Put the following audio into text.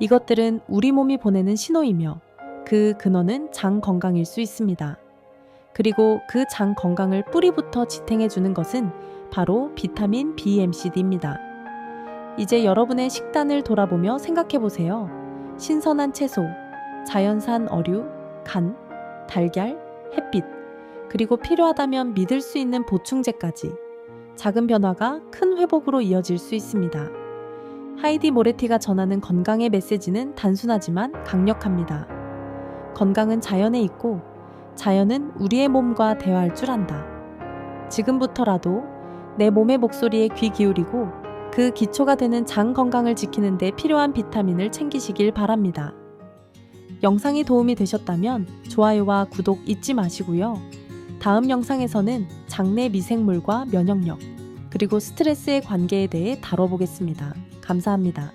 이것들은 우리 몸이 보내는 신호이며 그 근원은 장 건강일 수 있습니다. 그리고 그 장 건강을 뿌리부터 지탱해 주는 것은 바로 비타민 BMCD입니다. 이제 여러분의 식단을 돌아보며 생각해 보세요. 신선한 채소, 자연산 어류, 간, 달걀, 햇빛, 그리고 필요하다면 믿을 수 있는 보충제까지 작은 변화가 큰 회복으로 이어질 수 있습니다. 하이디 모레티가 전하는 건강의 메시지는 단순하지만 강력합니다. 건강은 자연에 있고 자연은 우리의 몸과 대화할 줄 안다. 지금부터라도 내 몸의 목소리에 귀 기울이고 그 기초가 되는 장 건강을 지키는 데 필요한 비타민을 챙기시길 바랍니다. 영상이 도움이 되셨다면 좋아요와 구독 잊지 마시고요. 다음 영상에서는 장내 미생물과 면역력, 그리고 스트레스의 관계에 대해 다뤄보겠습니다. 감사합니다.